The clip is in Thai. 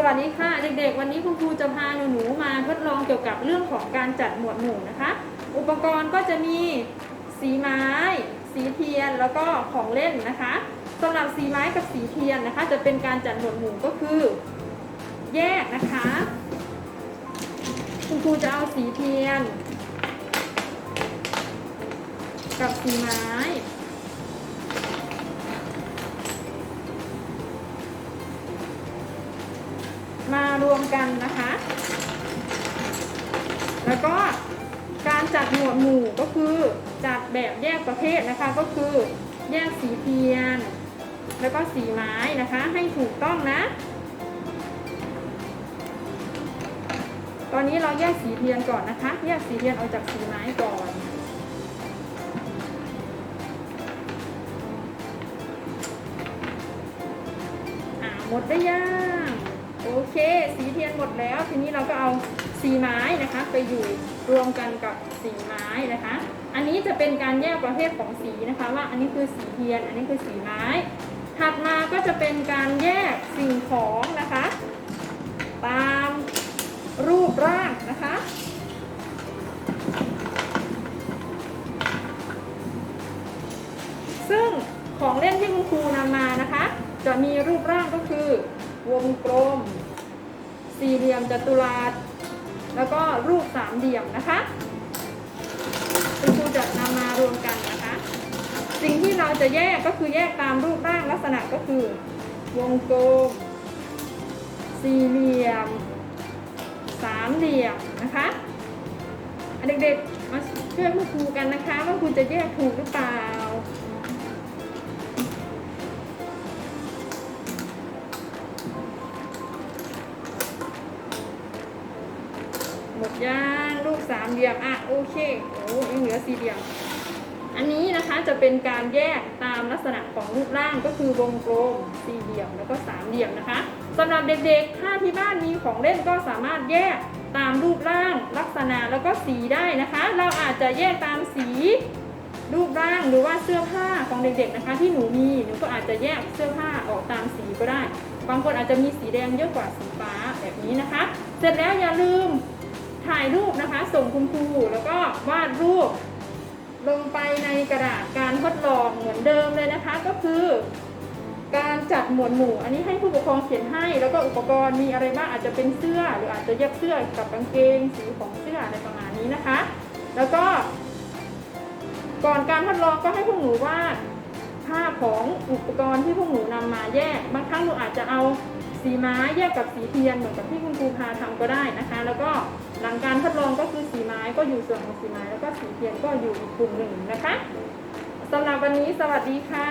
สวัสดีค่ะเด็กๆ วันนี้คุณครูจะพาหนูๆมาทดลองเกี่ยวกับเรื่องของการจัดหมวดหมู่นะคะ อุปกรณ์ก็จะมีสีไม้ สีเทียนแล้วก็ของเล่นนะคะสำหรับสีไม้กับสีเทียนนะคะ จะเป็นการจัดหมวดหมู่ก็คือ แยกนะคะ คุณครูจะเอาสีเทียน กับสีไม้ มารวมกันนะคะ แล้วก็การจัดหมวดหมู่ก็คือจัดแบบแยกประเภทนะคะก็คือแยกสีเทียน แล้วก็สีไม้นะคะให้ถูกต้องนะ ตอนนี้เราแยกสีเทียนก่อนนะคะ แยกสีเทียนออกจากสีไม้ก่อนอ่าหมดได้ยัง โอเค สีเทียนหมดแล้ว ทีนี้เราก็เอาสีไม้นะคะ ไปอยู่รวมกันกับสีไม้นะคะ อันนี้จะเป็นการแยกประเภทของสีนะคะ ว่าอันนี้คือสีเทียน อันนี้คือสีไม้ ถัดมาก็จะเป็นการแยกสิ่งของนะคะ ตามรูปร่างนะคะซึ่งของเล่นที่คุณครูนำมานะคะ จะมีรูปร่างก็คือ วงกลม สี่เหลี่ยมจัตุรัส แล้วก็รูปสามเหลี่ยมนะคะคุณครูจะนำมารวมกันนะคะ สิ่งที่เราจะแยกก็คือแยกตามรูปร่างลักษณะก็คือ วงกลม สี่เหลี่ยม สามเหลี่ยมนะคะเด็กๆมาช่วยคุณครูกันนะคะว่าคุณจะแยกถูกหรือเปล่า หมดย่างรูปสามเหลี่ยมอะโอเคโอ้ยังเหลือสี่เหลี่ยม อันนี้นะคะจะเป็นการแยกตามลักษณะของรูปร่างก็คือวงกลมสี่เหลี่ยมแล้วก็สามเหลี่ยมนะคะสำหรับเด็กๆ ถ้าที่บ้านมีของเล่นก็สามารถแยกตามรูปร่างลักษณะแล้วก็สีได้นะคะ เราอาจจะแยกตามสีรูปร่างหรือว่าเสื้อผ้าของเด็กๆนะคะ ที่หนูมีหนูก็อาจจะแยกเสื้อผ้าออกตามสีก็ได้ บางคนอาจจะมีสีแดงเยอะกว่าสีฟ้าแบบนี้นะคะ เสร็จแล้วอย่าลืม ถ่ายรูปนะคะ ส่งคุณครูแล้วก็วาดรูป ลงไปในกระดาษการทดลองเหมือนเดิมเลยนะคะ ก็คือ การจัดหมวดหมู่ อันนี้ให้ผู้ปกครองเขียนให้ แล้วก็อุปกรณ์มีอะไรบ้างอาจจะเป็นเสื้อ หรืออาจจะแยกเสื้อกับกางเกงสีของเสื้ออะไรประมาณนี้นะคะ แล้วก็ ก่อนการทดลองก็ให้พวกหนูวาดภาพของอุปกรณ์ที่พวกหนูนำมาแยกบางครั้งหนูอาจจะเอา สีไม้แยกกับสีเทียนเหมือนกับที่คุณครูพาทำก็ได้นะคะ แล้วก็หลังการทดลองก็คือสีไม้ก็อยู่ส่วนของสีไม้แล้วก็สีเทียนก็อยู่อีกกลุ่มหนึ่งนะคะสำหรับวันนี้สวัสดีค่ะ